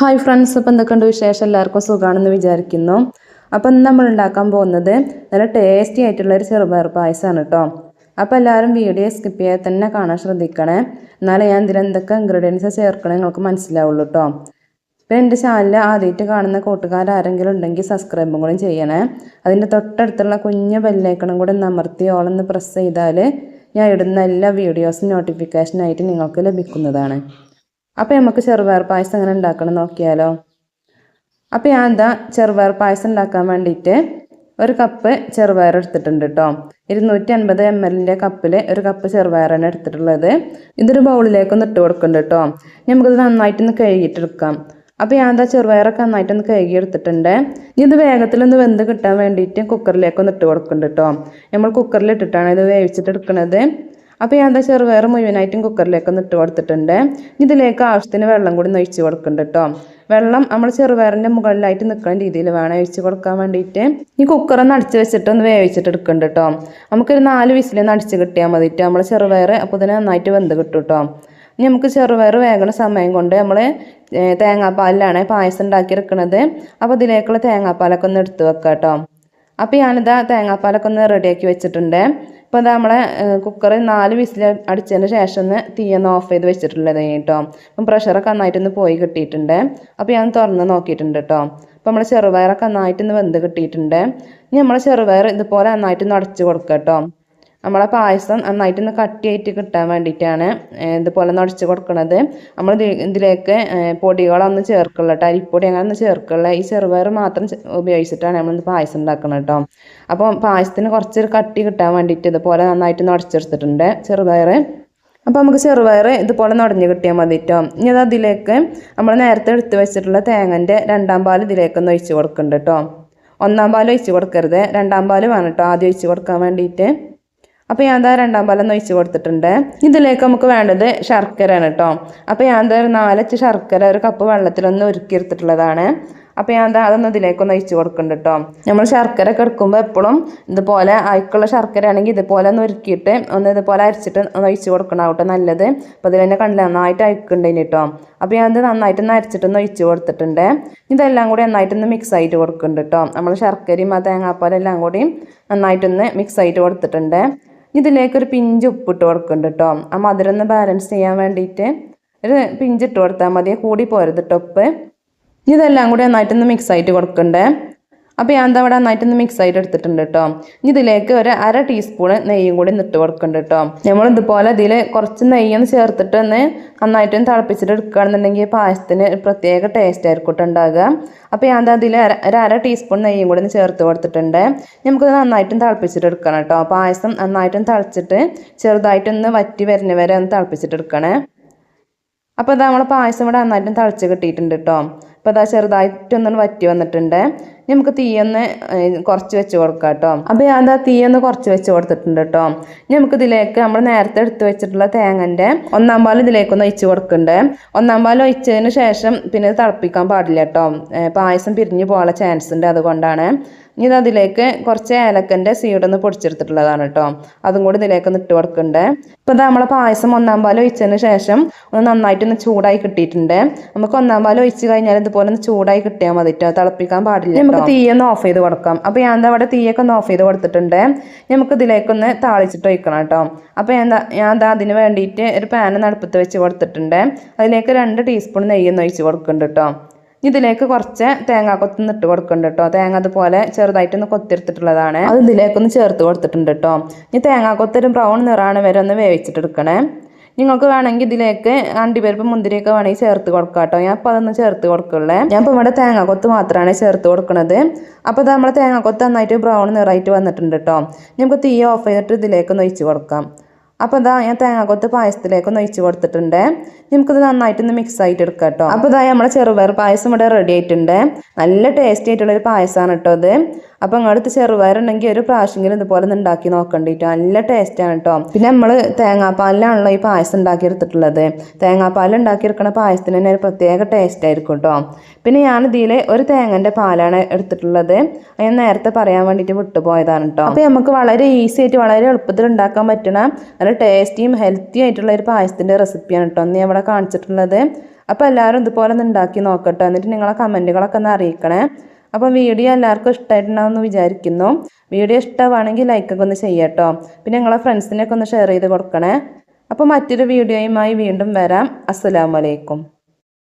Hi friends അപ്പോൾ എന്തൊക്കെയുണ്ട് വിശേഷം? എല്ലാവർക്കും സുഖമാണെന്ന് വിചാരിക്കുന്നു. അപ്പം ഇന്ന് നമ്മൾ ഉണ്ടാക്കാൻ പോകുന്നത് നല്ല ടേസ്റ്റി ആയിട്ടുള്ള ഒരു ചെറുപയർ പായസമാണ് കേട്ടോ അപ്പോൾ എല്ലാവരും വീഡിയോ സ്കിപ്പ് ചെയ്യാതെ തന്നെ കാണാൻ ശ്രദ്ധിക്കണേ. എന്നാലേ ഞാൻ ഇതിൽ എന്തൊക്കെ ഇൻഗ്രീഡിയൻസ് ചേർക്കണേ നിങ്ങൾക്ക് മനസ്സിലാവുള്ളൂ കേട്ടോ പിന്നെ എന്റെ ചാനൽ ആദ്യമായിട്ട് കാണുന്ന കൂട്ടുകാർ ആരെങ്കിലും ഉണ്ടെങ്കിൽ സബ്സ്ക്രൈബും കൂടി ചെയ്യണേ. അതിന്റെ തൊട്ടടുത്തുള്ള കുഞ്ഞ് ബെല്ലൈക്കണും കൂടി ഒന്ന് അമർത്തി ഓളൊന്ന് പ്രസ് ചെയ്താൽ ഞാൻ ഇടുന്ന എല്ലാ വീഡിയോസും നോട്ടിഫിക്കേഷനായിട്ട് നിങ്ങൾക്ക് ലഭിക്കുന്നതാണ്. അപ്പോൾ നമുക്ക് ചെറുപയർ പായസം എങ്ങനെ ഉണ്ടാക്കണം നോക്കിയാലോ. അപ്പോൾ ഞാൻ എന്താ ചെറുപയർ പായസം ഉണ്ടാക്കാൻ വേണ്ടിയിട്ട് ഒരു കപ്പ് ചെറുപയർ എടുത്തിട്ടുണ്ട് കേട്ടോ ഇരുന്നൂറ്റി അൻപത് എം എല്ലിന്റെ കപ്പിൽ ഒരു കപ്പ് ചെറുപയറാണ് എടുത്തിട്ടുള്ളത്. ഇതൊരു ബൗളിലേക്കൊന്ന് ഇട്ട് കൊടുക്കുന്നുണ്ട് കേട്ടോ നമുക്കിത് നന്നായിട്ടൊന്ന് കഴുകിയിട്ടെടുക്കാം. അപ്പോൾ ഞാൻ എന്താ ചെറുപയറൊക്കെ നന്നായിട്ടൊന്ന് കഴുകി എടുത്തിട്ടുണ്ട് ഇനി ഇത് വേഗത്തിലൊന്ന് വെന്ത് കിട്ടാൻ വേണ്ടിയിട്ട് കുക്കറിലേക്കൊന്ന് ഇട്ട് കൊടുക്കുന്നുണ്ട് കേട്ടോ നമ്മൾ കുക്കറിൽ ഇട്ടിട്ടാണ് ഇത് വേവിച്ചിട്ട് എടുക്കുന്നത് അപ്പോൾ ഞാൻ എന്താ ചെറുപയർ മുഴുവനായിട്ടും കുക്കറിലേക്ക് ഒന്ന് ഇട്ട് കൊടുത്തിട്ടുണ്ട്. ഇതിലേക്ക് ആവശ്യത്തിന് വെള്ളം കൂടി ഒഴിച്ച് കൊടുക്കുന്നുണ്ട് കേട്ടോ വെള്ളം നമ്മൾ ചെറുപയറിന്റെ മുകളിലായിട്ട് നിൽക്കുന്ന രീതിയിൽ വേണം ഒഴിച്ച് കൊടുക്കാൻ വേണ്ടിയിട്ട്. ഈ കുക്കർ ഒന്ന് അടിച്ച് വെച്ചിട്ട് ഒന്ന് വേവിച്ചിട്ട് എടുക്കുന്നുണ്ട് കേട്ടോ നമുക്കൊരു നാല് വിസിലൊന്ന് അടിച്ച് കിട്ടിയാൽ മതിയിട്ട് നമ്മൾ ചെറുപയർ അപ്പോൾ തന്നെ നന്നായിട്ട് വെന്ത് കിട്ടും കേട്ടോ ഇനി നമുക്ക് ചെറുപയർ വേഗണ സമയം കൊണ്ട് നമ്മൾ തേങ്ങാപ്പാലിലാണ് പായസം ഉണ്ടാക്കിയെടുക്കുന്നത് അപ്പോൾ ഇതിലേക്കുള്ള തേങ്ങാപ്പാലൊക്കെ ഒന്ന് എടുത്ത് വെക്കാം കേട്ടോ അപ്പോൾ ഞാനിതാ തേങ്ങാപ്പാലൊക്കെ ഒന്ന് റെഡിയാക്കി വെച്ചിട്ടുണ്ട്. ഇപ്പോൾ ഇതാ നമ്മളെ കുക്കർ നാല് വിസിൽ അടിച്ചതിന് ശേഷം ഒന്ന് തീയൊന്ന് ഓഫ് ചെയ്ത് വെച്ചിട്ടുള്ളത് കേട്ടോ. അപ്പം പ്രഷറൊക്കെ നന്നായിട്ടൊന്ന് പോയി കിട്ടിയിട്ടുണ്ട്. അപ്പോൾ ഞാൻ തുറന്ന് നോക്കിയിട്ടുണ്ട് കേട്ടോ. അപ്പോൾ നമ്മൾ ചെറുപയറൊക്കെ നന്നായിട്ടൊന്ന് വെന്ത് കിട്ടിയിട്ടുണ്ട്. ഇനി നമ്മൾ ചെറുപയർ ഇതുപോലെ നന്നായിട്ടൊന്ന് അടച്ച് കൊടുക്കുക കേട്ടോ. നമ്മളെ പായസം നന്നായിട്ട് നന്നായിട്ടൊന്ന് കട്ടിയായിട്ട് കിട്ടാൻ വേണ്ടിയിട്ടാണ് ഇതുപോലെ ഒന്ന് അടിച്ച് കൊടുക്കുന്നത് നമ്മൾ ഇതിലേക്ക് പൊടികളൊന്നും ചേർക്കില്ല കേട്ടോ. അരിപ്പൊടി അങ്ങനെ ഒന്നും ചേർക്കില്ല ഈ ചെറുപയർ മാത്രം ഉപയോഗിച്ചിട്ടാണ് നമ്മൾ പായസം ഉണ്ടാക്കുന്നത് കേട്ടോ. അപ്പോൾ പായസത്തിന് കുറച്ചൊരു കട്ടി കിട്ടാൻ വേണ്ടിയിട്ട് ഇതുപോലെ നന്നായിട്ട് നടച്ചെടുത്തിട്ടുണ്ട് ചെറുപയർ അപ്പോൾ നമുക്ക് ചെറുപയർ ഇതുപോലെ നുടഞ്ഞ് കിട്ടിയാൽ മതി കേട്ടോ. ഇനി അത് അതിലേക്ക് നമ്മൾ നേരത്തെ എടുത്ത് വെച്ചിട്ടുള്ള തേങ്ങന്റെ രണ്ടാം പാൽ ഇതിലേക്കൊന്ന് ഒഴിച്ച് കൊടുക്കുന്നുണ്ട് കേട്ടോ. ഒന്നാം പാൽ ഒഴിച്ച് കൊടുക്കരുത്. രണ്ടാം പാൽ വേണം കേട്ടോ. ആദ്യം ഒഴിച്ച് കൊടുക്കാൻ വേണ്ടിയിട്ട്. അപ്പോൾ ഞാൻ എന്താ രണ്ടാം പാലം ഒഴിച്ച് കൊടുത്തിട്ടുണ്ട്. ഇതിലേക്ക് നമുക്ക് വേണ്ടത് ശർക്കരയാണ് കേട്ടോ. അപ്പോൾ ഞാൻ എന്താ ഒരു നാലച്ച് ശർക്കര ഒരു കപ്പ് വെള്ളത്തിലൊന്ന് ഒരുക്കി എടുത്തിട്ടുള്ളതാണ് അപ്പോൾ ഞാൻ എന്താ അതൊന്ന് ഇതിലേക്കൊന്ന് ഒഴിച്ച് കൊടുക്കുന്നുണ്ട് കേട്ടോ. നമ്മൾ ശർക്കര ഒക്കെ എടുക്കുമ്പോൾ എപ്പോഴും ഇതുപോലെ ആയിക്കുള്ള ശർക്കര ആണെങ്കിൽ ഇതുപോലെ ഒന്ന് ഒരുക്കിയിട്ട് ഒന്ന് ഇതുപോലെ അരച്ചിട്ട് ഒന്ന് ഒഴിച്ച് കൊടുക്കണം കേട്ടോ നല്ലത്. അപ്പോൾ ഇതിൽ തന്നെ കണ്ടില്ല നന്നായിട്ട് അയക്കുന്നുണ്ട് കേട്ടോ. അപ്പോൾ ഞാൻ ഇത് നന്നായിട്ടൊന്ന് അരച്ചിട്ടൊന്ന് ഒഴിച്ച് കൊടുത്തിട്ടുണ്ട്. ഇതെല്ലാം കൂടി നന്നായിട്ടൊന്ന് മിക്സ് ആയിട്ട് കൊടുക്കുന്നുണ്ട് കേട്ടോ. നമ്മൾ ശർക്കരയും ആ തേങ്ങാപ്പാലും എല്ലാം കൂടി നന്നായിട്ടൊന്ന് മിക്സ് ആയിട്ട് കൊടുത്തിട്ടുണ്ട്. ഇതിലേക്കൊരു പിഞ്ച് ഉപ്പിട്ട് കൊടുക്കുന്നുണ്ട് കേട്ടോ ആ മധുരം ഒന്ന് ബാലൻസ് ചെയ്യാൻ വേണ്ടിയിട്ട് ഒരു പിഞ്ചിട്ട് കൊടുത്താൽ മതി. കൂടി പോരുത് കേട്ടോ ഉപ്പ്. ഇതെല്ലാം കൂടി നന്നായിട്ടൊന്ന് മിക്സ് ആയിട്ട് കൊടുക്കണ്ടേ. അപ്പോൾ ഞാൻ എന്താ ഇവിടെ നന്നായിട്ടൊന്ന് മിക്സ് ആയിട്ട് എടുത്തിട്ടുണ്ട് കേട്ടോ ഇനി ഇതിലേക്ക് ഒരു അര ടീസ്പൂൺ നെയ്യും കൂടി നിട്ട് കൊടുക്കുന്നുണ്ട് കേട്ടോ നമ്മൾ ഇതുപോലെ ഇതിൽ കുറച്ച് നെയ്യൊന്ന് ചേർത്തിട്ട് ഒന്ന് നന്നായിട്ടൊന്ന് തിളപ്പിച്ചിട്ട് എടുക്കുകയാണെന്നുണ്ടെങ്കിൽ പായസത്തിന് പ്രത്യേക ടേസ്റ്റ് ആയിരിക്കും ഉണ്ടാകുക അപ്പോൾ ഞാൻ എന്താ അതിൽ ഒരു അര ടീസ്പൂൺ നെയ്യും കൂടി ഒന്ന് ചേർത്ത് കൊടുത്തിട്ടുണ്ട്. നമുക്കത് നന്നായിട്ടും തിളപ്പിച്ചിട്ട് എടുക്കണം കേട്ടോ പായസം നന്നായിട്ടും തിളച്ചിട്ട് ചെറുതായിട്ടൊന്ന് വറ്റി വരുന്ന വരെ ഒന്ന് തിളപ്പിച്ചിട്ട് എടുക്കണേ. അപ്പോൾ അത് നമ്മൾ പായസം ഇവിടെ നന്നായിട്ടും തിളച്ച് കിട്ടിയിട്ടുണ്ട് കേട്ടോ അപ്പോൾ അതാ ചെറുതായിട്ടൊന്നും വറ്റി വന്നിട്ടുണ്ട്. നമുക്ക് തീയൊന്ന് കുറച്ച് വെച്ച് കൊടുക്കാം കേട്ടോ. അപ്പോൾ ഞാൻ എന്താ തീയൊന്ന് കുറച്ച് വെച്ച് കൊടുത്തിട്ടുണ്ട് കേട്ടോ. നമുക്ക് ഇതിലേക്ക് നമ്മൾ നേരത്തെ എടുത്ത് വെച്ചിട്ടുള്ള തേങ്ങന്റെ ഒന്നാം പാൽ ഇതിലേക്കൊന്ന് ഒഴിച്ച് കൊടുക്കുന്നുണ്ട്. ഒന്നാം പാൽ ഒഴിച്ചതിന് ശേഷം പിന്നെ തിളപ്പിക്കാൻ പാടില്ല കേട്ടോ. പായസം പിരിഞ്ഞു പോകാനുള്ള ചാൻസ് ഉണ്ട് അതുകൊണ്ടാണ്. ഇനി അതിലേക്ക് കുറച്ച് ഏലക്കന്റെ ഒന്ന് പൊടിച്ചെടുത്തിട്ടുള്ളതാണ് കേട്ടോ. അതും കൂടി ഇതിലേക്ക് ഇട്ട് കൊടുക്കണ്ടേ. ഇപ്പോൾ ഇത് നമ്മളെ പായസം ഒന്നാം പാൽ ഒഴിച്ചതിന് ശേഷം ഒന്ന് നന്നായിട്ടൊന്ന് ചൂടായി കിട്ടിയിട്ടുണ്ട്. നമുക്ക് ഒന്നാം പാൽ ഒഴിച്ച് കഴിഞ്ഞാൽ ഇതുപോലെ ഒന്ന് ചൂടായി കിട്ടിയാൽ മതി കേട്ടോ. തിളപ്പിക്കാൻ പാടില്ല നമുക്ക് തീയൊന്ന് ഓഫ് ചെയ്ത് കൊടുക്കാം. അപ്പോൾ ഞാൻ എന്താ അവിടെ തീയൊക്കെ ഒന്ന് ഓഫ് ചെയ്ത് കൊടുത്തിട്ടുണ്ട്. നമുക്ക് ഇതിലേക്കൊന്ന് താളിച്ചിട്ട് ഒഴിക്കണം കേട്ടോ. അപ്പോൾ എന്താ ഞാൻ എന്താ അതിന് വേണ്ടിയിട്ട് ഒരു പാൻ നടുപ്പത്ത് വെച്ച് കൊടുത്തിട്ടുണ്ട്. അതിലേക്ക് രണ്ട് ടീസ്പൂൺ നെയ്യൊന്ന് ഒഴിച്ച് കൊടുക്കുന്നുണ്ട് കേട്ടോ. ഇതിലേക്ക് കുറച്ച് തേങ്ങ തേങ്ങാക്കൊത്തൊന്ന് ഇട്ട് കൊടുക്കുന്നുണ്ട് കേട്ടോ തേങ്ങ അതുപോലെ ചെറുതായിട്ട് ചെറുതായിട്ടൊന്ന് കൊത്തിയെടുത്തിട്ടുള്ളതാണ്. അത് ഇതിലേക്കൊന്ന് ചേർത്ത് കൊടുത്തിട്ടുണ്ട് കേട്ടോ ഇനി കൊത്തൊരു ബ്രൗൺ നിറാണ് വരെ ഒന്ന് വേവിച്ചിട്ടെടുക്കണേ. നിങ്ങൾക്ക് വേണമെങ്കിൽ ഇതിലേക്ക് അണ്ടിപ്പരിപ്പ് മുന്തിരിയൊക്കെ വേണമെങ്കിൽ ചേർത്ത് കൊടുക്കാം കേട്ടോ ഞാൻ അപ്പോൾ അതൊന്ന് ചേർത്ത് കൊടുക്കുള്ളേ. ഞാൻ ഇപ്പോൾ ഇവിടെ തേങ്ങാക്കൊത്ത് മാത്രമാണ് ചേർത്ത് കൊടുക്കുന്നത് അപ്പോൾ ഇത് നമ്മൾ തേങ്ങാക്കൊത്ത് നന്നായിട്ട് ബ്രൗൺ നിറായിട്ട് വന്നിട്ടുണ്ട് കേട്ടോ നമുക്ക് തീ ഓഫ് ചെയ്തിട്ട് ഇതിലേക്ക് ഒന്ന് ഒഴിച്ച് കൊടുക്കാം. അപ്പോൾ ഇതാ ഞാൻ തേങ്ങാക്കൊത്ത് പായസത്തിലേക്ക് ഒന്ന് ഒഴിച്ച് കൊടുത്തിട്ടുണ്ട്. നമുക്കിത് നന്നായിട്ടൊന്ന് മിക്സ് ആയിട്ട് എടുക്കാം കേട്ടോ അപ്പോൾ ഇതാ നമ്മുടെ ചെറുപയർ പായസം ഇവിടെ റെഡി ആയിട്ടുണ്ട്. നല്ല ടേസ്റ്റി ആയിട്ടുള്ളൊരു പായസമാണ് കേട്ടോ ഇത്. അപ്പോൾ ചെറുപയർ ഉണ്ടെങ്കിൽ ഒരു പ്രാവശ്യമെങ്കിലും ഇതുപോലെ ഒന്ന് ഉണ്ടാക്കി നോക്കണ്ടിട്ടോ നല്ല ടേസ്റ്റാണ് കേട്ടോ പിന്നെ നമ്മൾ തേങ്ങാപ്പാലിലാണല്ലോ ഈ പായസം ഉണ്ടാക്കിയെടുത്തിട്ടുള്ളത്. തേങ്ങാപ്പാൽ ഉണ്ടാക്കിയെടുക്കുന്ന പായസത്തിന് തന്നെ ഒരു പ്രത്യേക ടേസ്റ്റ് ആയിരിക്കും കേട്ടോ പിന്നെ ഞാൻ ഇതിൽ ഒരു തേങ്ങന്റെ പാലാണ് എടുത്തിട്ടുള്ളത്. ഞാൻ നേരത്തെ പറയാൻ വേണ്ടിയിട്ട് വിട്ടുപോയതാണ് കേട്ടോ അപ്പോൾ നമുക്ക് വളരെ ഈസി ആയിട്ട് വളരെ എളുപ്പത്തിൽ ഉണ്ടാക്കാൻ പറ്റണ നല്ല ടേസ്റ്റിയും ഹെൽത്തി ആയിട്ടുള്ള ഒരു പായസത്തിന്റെ റെസിപ്പിയാണ് കേട്ടോ. അന്ന് അവിടെ കാണിച്ചിട്ടുള്ളത്. അപ്പോൾ എല്ലാവരും ഇതുപോലെ ഒന്ന് ഉണ്ടാക്കി നോക്കട്ടോ. എന്നിട്ട് നിങ്ങളെ കമന്റുകളൊക്കെ ഒന്ന് അറിയിക്കണേ. അപ്പോൾ വീഡിയോ എല്ലാവർക്കും ഇഷ്ടമായിട്ടുണ്ടാവുമെന്ന് വിചാരിക്കുന്നു. വീഡിയോ ഇഷ്ടമാണെങ്കിൽ ലൈക്കൊക്കെ ഒന്ന് ചെയ്യട്ടോ. പിന്നെ നിങ്ങളെ ഫ്രണ്ട്സിനൊക്കെ ഒന്ന് ഷെയർ ചെയ്ത് കൊടുക്കണേ. അപ്പോൾ മറ്റൊരു വീഡിയോയുമായി വീണ്ടും വരാം. അസ്സലാമലൈക്കും